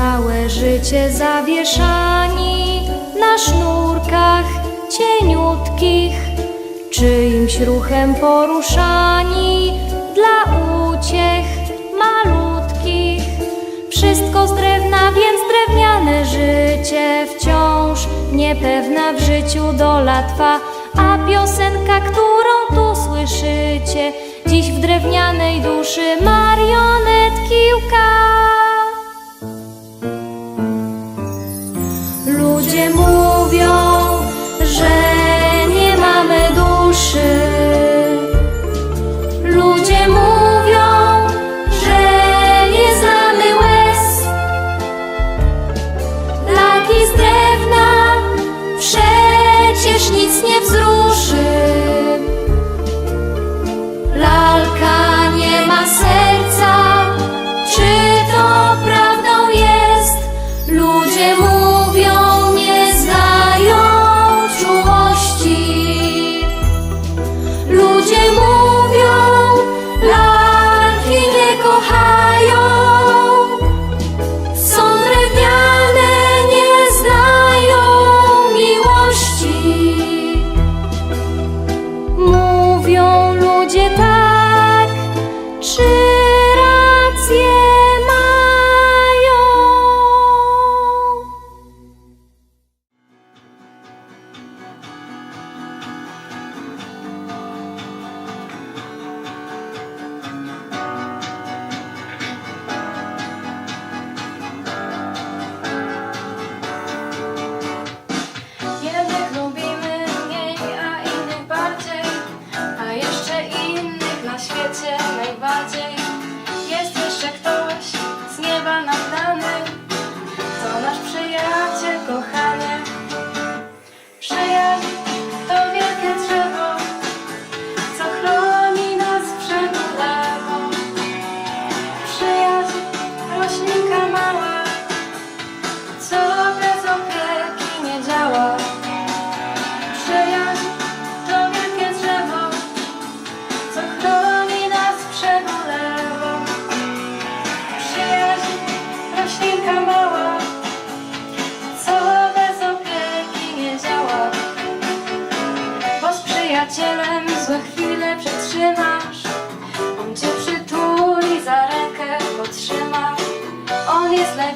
Całe życie zawieszani na sznurkach cieniutkich, czyimś ruchem poruszani dla uciech malutkich. Wszystko z drewna, więc drewniane życie wciąż niepewna w życiu dola twa, a piosenka, którą tu słyszycie, dziś w drewnianej duszy marionetki łka. 节目。acreditar.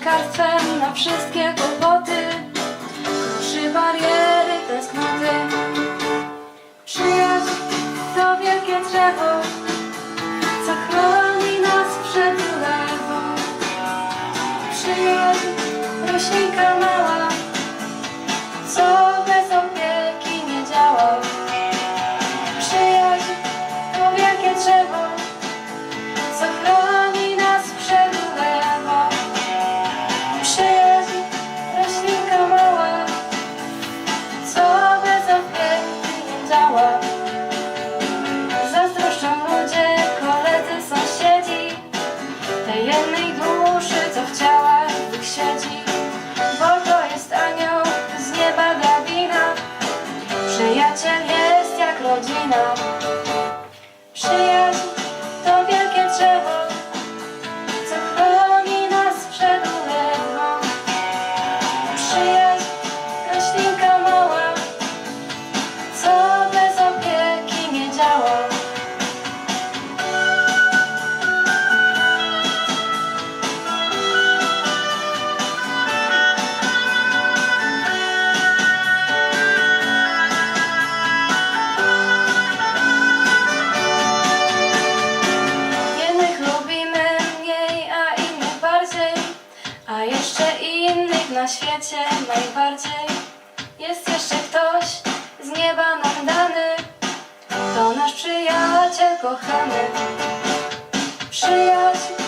lekarstwem na wszystkie kłopoty. Kruszy bariery tęsknoty. Przyjaźń to wielkie drzewo Co chroni nas przed ulewą Przyjaźń roślinka mała Co Jeszcze innych na świecie najbardziej. Jest jeszcze ktoś z nieba nam dany. To nasz przyjaciel kochany. Przyjaźń